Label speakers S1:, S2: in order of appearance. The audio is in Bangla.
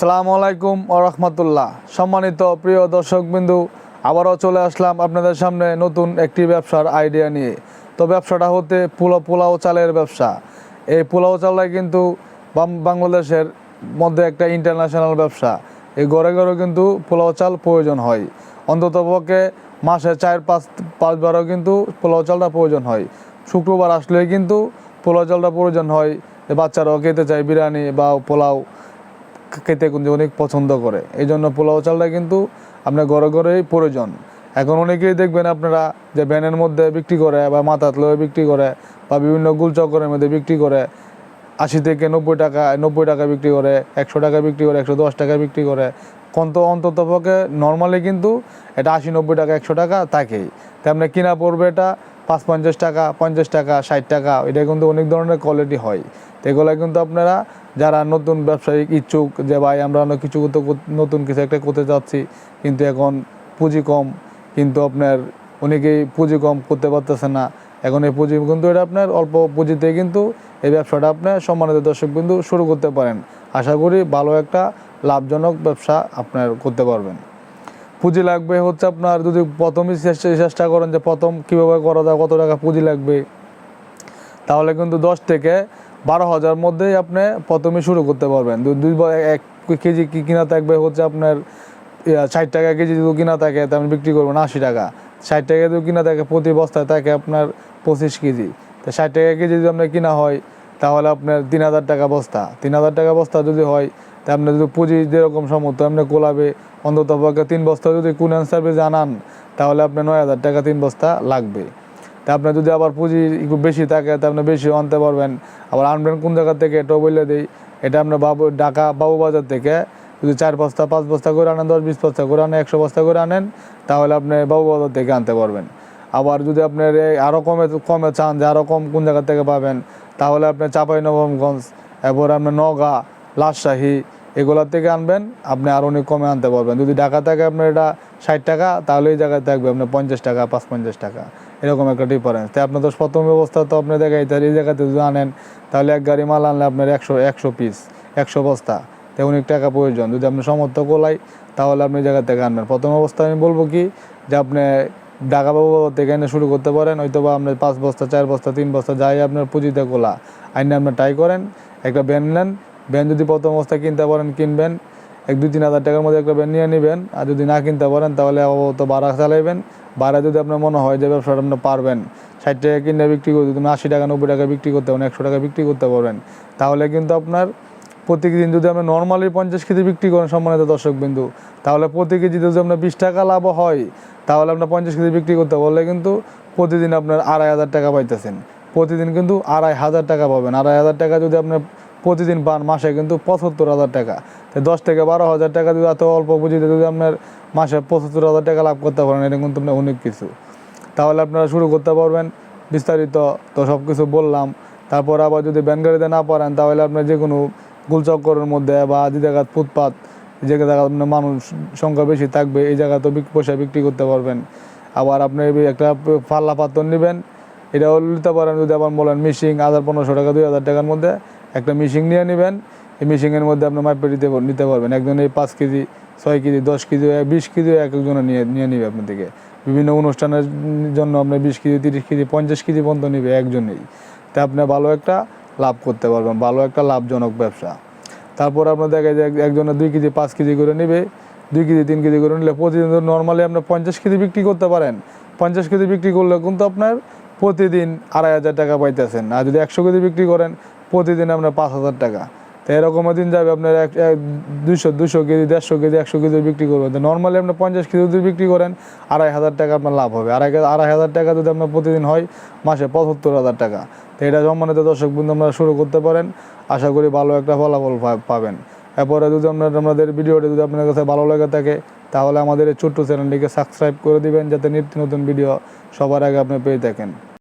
S1: আসসালামু আলাইকুম রহমতুল্লাহ। সম্মানিত প্রিয় দর্শকবিন্দু, আবারও চলে আসলাম আপনাদের সামনে নতুন একটি ব্যবসার আইডিয়া নিয়ে। তো ব্যবসাটা হতে পোলা পোলাও চালের ব্যবসা। এই পোলাও চালটা কিন্তু বাংলাদেশের মধ্যে একটা ইন্টারন্যাশনাল ব্যবসা। এই ঘরে ঘরে কিন্তু পোলাও চাল প্রয়োজন হয়। অন্তত পক্ষে মাসে চার, পাঁচ, পাঁচবারও কিন্তু পোলাও চালটা প্রয়োজন হয়। শুক্রবার আসলেই কিন্তু পোলাও চালটা প্রয়োজন হয়। বাচ্চারাও খেতে চায় বিরিয়ানি বা পোলাও। খেতে কিন্তু অনেক পছন্দ করে। এই জন্য পোলাও চালটা কিন্তু আপনার ঘরে ঘরেই প্রয়োজন। এখন অনেকেই দেখবেন আপনারা যে ভ্যানের মধ্যে বিক্রি করে বা মাথাত লয়ে বিক্রি করে বা বিভিন্ন গুলচক্করের মধ্যে বিক্রি করে, আশি থেকে নব্বই টাকা নব্বই টাকা বিক্রি করে, একশো টাকা বিক্রি করে, একশো দশ টাকা বিক্রি করে কন্ত অন্তত পক্ষে নর্মালি কিন্তু এটা আশি নব্বই টাকা, একশো টাকা থাকেই। তেমনি কিনা পড়বে এটা পাঁচ পঞ্চাশ টাকা পঞ্চাশ টাকা, ষাট টাকা, এটা কিন্তু অনেক ধরনের কোয়ালিটি হয়। তো এগুলো কিন্তু আপনারা যারা নতুন ব্যবসায়িক ইচ্ছুক যে ভাই আমরা অনেক কিছু নতুন কিছু একটা করতে যাচ্ছি, কিন্তু এখন পুঁজি কম, কিন্তু আপনার অনেকেই পুঁজি কম করতে পারতেছে না। এখন এই পুঁজি কিন্তু এটা আপনার অল্প পুঁজিতে কিন্তু এই ব্যবসাটা আপনার সম্মানিত দর্শক কিন্তু শুরু করতে পারেন। আশা করি ভালো একটা লাভজনক ব্যবসা আপনার করতে পারবেন। পুঁজি লাগবে হচ্ছে আপনার যদি প্রথমই চেষ্টা করেন যে প্রথম কীভাবে করা যায়, কত টাকা পুঁজি লাগবে, তাহলে কিন্তু দশ থেকে বারো হাজার মধ্যেই আপনি প্রথমে শুরু করতে পারবেন। দুই এক কেজি কি কিনা থাকবে হচ্ছে আপনার ষাট টাকা কেজি যদি কিনা থাকে তা আপনি বিক্রি করবেন আশি টাকা। ষাট টাকা যদি কিনা থাকে, প্রতি বস্তায় থাকে আপনার পঁচিশ কেজি। তো ষাট টাকা কেজি যদি আপনার কিনা হয় তাহলে আপনার তিন হাজার টাকা বস্তা। তিন হাজার টাকা বস্তা যদি হয়, তা আপনার যদি পুঁজি যেরকম সমর্থ আপনি কোলাবে অন্তত পক্ষে তিন বস্তা যদি কুরিয়ান সার্ভিসে আনান তাহলে আপনার নয় হাজার টাকা তিন বস্তা লাগবে। তা আপনার যদি আবার পুঁজি একটু বেশি থাকে, তা আপনি বেশি আনতে পারবেন। আবার আনবেন কোন জায়গা থেকে, এটাও বলে দিই। এটা আপনার বাবু, ঢাকা বাবু বাজার থেকে। যদি চার বস্তা, পাঁচ বস্তা করে আনেন, দশ, বিশ বস্তা করে আনেন, একশো বস্তা করে আনেন, তাহলে আপনি বাবু বাজার থেকে আনতে পারবেন। আবার যদি আপনার আরও কমে কমে চান যে আরও কম কোন জায়গা থেকে পাবেন তাহলে আপনি চাপাই নবমগঞ্জ এরপর আপনার নগা রাজশাহী এগুলোর থেকে আনবেন, আপনি আরও অনেক কমে আনতে পারবেন। যদি ঢাকা থাকে আপনার এটা ষাট টাকা, তাহলে এই জায়গায় থাকবে আপনার পঞ্চাশ টাকা পাঁচ পঞ্চাশ টাকা। এরকম একটা ডিফারেন্স তাই আপনার তো প্রথম ব্যবস্থা তো আপনি দেখাই, তাহলে এই জায়গাতে যদি আনেন, তাহলে এক গাড়ি মাল আনলে আপনার একশো একশো পিস একশো বস্তা। তাই অনেক টাকা প্রয়োজন। যদি আপনি সমর্থ কোলাই তাহলে আপনি জায়গা থেকে আনবেন। প্রথম অবস্থায় আমি বলব কি, যে আপনি ঢাকা বাবু বাবা থেকে এনে শুরু করতে পারেন হয়তো বা আপনার পাঁচ বস্তা, চার বস্তা, তিন বস্তা, যাই আপনার পুঁজিতে কোলা আইনে আপনি ট্রাই করেন, একটা ব্যান নেন। ব্যান যদি প্রথম অবস্থায় কিনতে পারেন, কিনবেন। এক, দুই, তিন হাজার টাকার মধ্যে একটা ব্যান নিয়ে নেবেন। আর যদি না কিনতে পারেন, তাহলে তো ভাড়া চালাইবেন। ভাড়া যদি আপনার মনে হয় যে ব্যবসাটা আপনি পারবেন, ষাট টাকা কিনে বিক্রি করতে আশি টাকা, নব্বই টাকা বিক্রি করতে পারেন, একশো টাকা বিক্রি করতে পারবেন তাহলে কিন্তু আপনার প্রতিদিন যদি আপনি নর্মালি পঞ্চাশ কেজি বিক্রি করেন সম্মানিত দর্শক বিন্দু তাহলে প্রতি কেজি যদি আপনার বিশ টাকা লাভ হয়, তাহলে আপনার পঞ্চাশ কেজি বিক্রি করতে পারলে কিন্তু প্রতিদিন আপনার আড়াই হাজার টাকা পাইতেছেন। প্রতিদিন কিন্তু আড়াই হাজার টাকা পাবেন। আড়াই হাজার টাকা যদি আপনার প্রতিদিন পান মাসে কিন্তু পঁচাত্তর হাজার টাকা। দশ থেকে বারো হাজার টাকা যদি এত অল্প পুঁজিতে যদি আপনার মাসে পঁচাত্তর হাজার টাকা লাভ করতে পারেন, এটা কিন্তু আপনার অনেক কিছু। তাহলে আপনারা শুরু করতে পারবেন। বিস্তারিত তো সব কিছু বললাম। তারপর আবার যদি ব্যান গাড়িতে না পারেন, তাহলে আপনার যে কোনো গুলচক্করের মধ্যে বা যে জায়গা ফুটপাত যে জায়গা আপনার মানুষ সংখ্যা বেশি থাকবে, এই জায়গা তো পয়সা বিক্রি করতে পারবেন। আবার আপনি একটা পাল্লা পাত্র নেবেন, এটাও নিতে পারেন যদি আবার বলেন মিশিং হাজার পনেরোশো টাকা, দুই হাজার টাকার মধ্যে একটা মিশিং নিয়ে নেবেন, এই মিশিংয়ের মধ্যে আপনি মাইপে দিতে নিতে পারবেন। একজন এই পাঁচ কেজি, ছয় কেজি, দশ কেজি, বিশ কেজি এক একজনে নিয়ে নিয়ে নিবে আপনার থেকে বিভিন্ন অনুষ্ঠানের জন্য আপনি বিশ কেজি, তিরিশ কেজি, পঞ্চাশ কেজি পর্যন্ত নিবে একজনেই। তা আপনি ভালো একটা লাভ করতে পারবেন। ভালো একটা লাভজনক ব্যবসা। তারপর আপনার দেখা যায় এক- একজনে দুই কেজি, পাঁচ কেজি করে নেবে। দুই কেজি, তিন কেজি করে নিলে প্রতিদিন নর্মালি আপনার পঞ্চাশ কেজি বিক্রি করতে পারেন। পঞ্চাশ কেজি বিক্রি করলে কিন্তু আপনার প্রতিদিন আড়াই হাজার টাকা পাইতেছেন। আর যদি একশো কেজি বিক্রি করেন, প্রতিদিন আপনার পাঁচ হাজার টাকা। তো এরকম দিন যাবে আপনার এক দুশো দুশো কেজি, দেড়শো কেজি, একশো কেজি বিক্রি করবেন। নর্মালি আপনি পঞ্চাশ কেজি যদি বিক্রি করেন, আড়াই হাজার টাকা আপনার লাভ হবে। আড়াই আড়াই হাজার টাকা যদি আপনার প্রতিদিন হয়, মাসে পঁচাত্তর হাজার টাকা। তো এটা সম্মানিত দর্শক বন্ধু আমরা শুরু করতে পারেন। আশা করি ভালো একটা ফলাফল পাবেন। এরপরে যদি আপনার, আমাদের ভিডিওটি যদি আপনার কাছে ভালো লেগে থাকে, তাহলে আমাদের এই ছোট্ট চ্যানেলটিকে সাবস্ক্রাইব করে দিবেন, যাতে নিত্য নতুন ভিডিও সবার আগে আপনি পেয়ে থাকেন।